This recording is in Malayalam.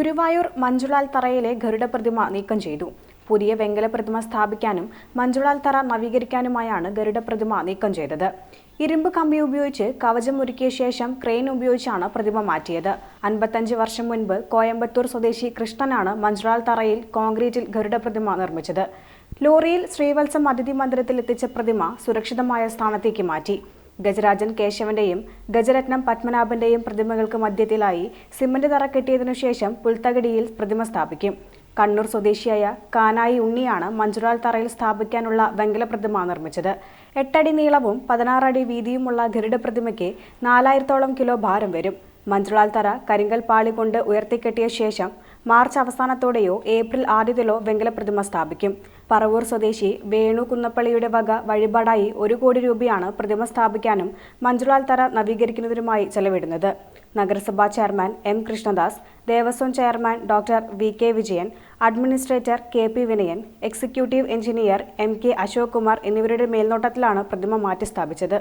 ഗുരുവായൂർ മഞ്ജുളാൽ തറയിലെ ഗരുഡ പ്രതിമ നീക്കം ചെയ്തു. പുതിയ വെങ്കല പ്രതിമ സ്ഥാപിക്കാനും മഞ്ജുളാൽ തറ നവീകരിക്കാനുമായാണ് ഗരുഡ പ്രതിമ നീക്കം ചെയ്തത്. ഇരുമ്പ് കമ്പി ഉപയോഗിച്ച് കവചം ഒരുക്കിയ ശേഷം ക്രെയിൻ ഉപയോഗിച്ചാണ് പ്രതിമ മാറ്റിയത്. അൻപത്തഞ്ച് വർഷം മുൻപ് കോയമ്പത്തൂർ സ്വദേശി കൃഷ്ണനാണ് മഞ്ജുളാൽ തറയിൽ കോൺക്രീറ്റിൽ ഗരുഡ പ്രതിമ നിർമ്മിച്ചത്. ലോറിയിൽ ശ്രീവത്സം അതിഥി മന്ദിരത്തിൽ എത്തിച്ച പ്രതിമ സുരക്ഷിതമായ സ്ഥാനത്തേക്ക് മാറ്റി. ഗജരാജൻ കേശവന്റെയും ഗജരത്നം പത്മനാഭന്റെയും പ്രതിമകൾക്ക് മധ്യത്തിലായി സിമന്റ് തറ കെട്ടിയതിനു ശേഷം പുൽത്തകടിയിൽ പ്രതിമ സ്ഥാപിക്കും. കണ്ണൂർ സ്വദേശിയായ കാനായി ഉണ്ണിയാണ് മഞ്ജുറാൽ തറയിൽ സ്ഥാപിക്കാനുള്ള വെങ്കല പ്രതിമ നിർമ്മിച്ചത്. എട്ടടി നീളവും പതിനാറടി വീതിയുമുള്ള ഗരുഡ പ്രതിമയ്ക്ക് നാലായിരത്തോളം കിലോ ഭാരം വരും. മഞ്ചുളാൽ തറ കരിങ്കൽ പാളി കൊണ്ട് ഉയർത്തിക്കെട്ടിയ ശേഷം മാർച്ച് അവസാനത്തോടെയോ ഏപ്രിൽ ആദ്യത്തിലോ വെങ്കല പ്രതിമ സ്ഥാപിക്കും. പറവൂർ സ്വദേശി വേണു കുന്നപ്പള്ളിയുടെ വക വഴിപാടായി ഒരു കോടി രൂപയാണ് പ്രതിമ സ്ഥാപിക്കാനും മഞ്ജുളാൽ തറ നവീകരിക്കുന്നതിനുമായി ചെലവിടുന്നത്. നഗരസഭാ chairman M Krishnadas Devaswom chairman doctor V K Vijayan administrator K P Vinayan executive engineer M K Ashok Kumar എന്നിവരുടെ മേൽനോട്ടത്തിലാണ് പ്രതിമ മാറ്റി സ്ഥാപിച്ചത്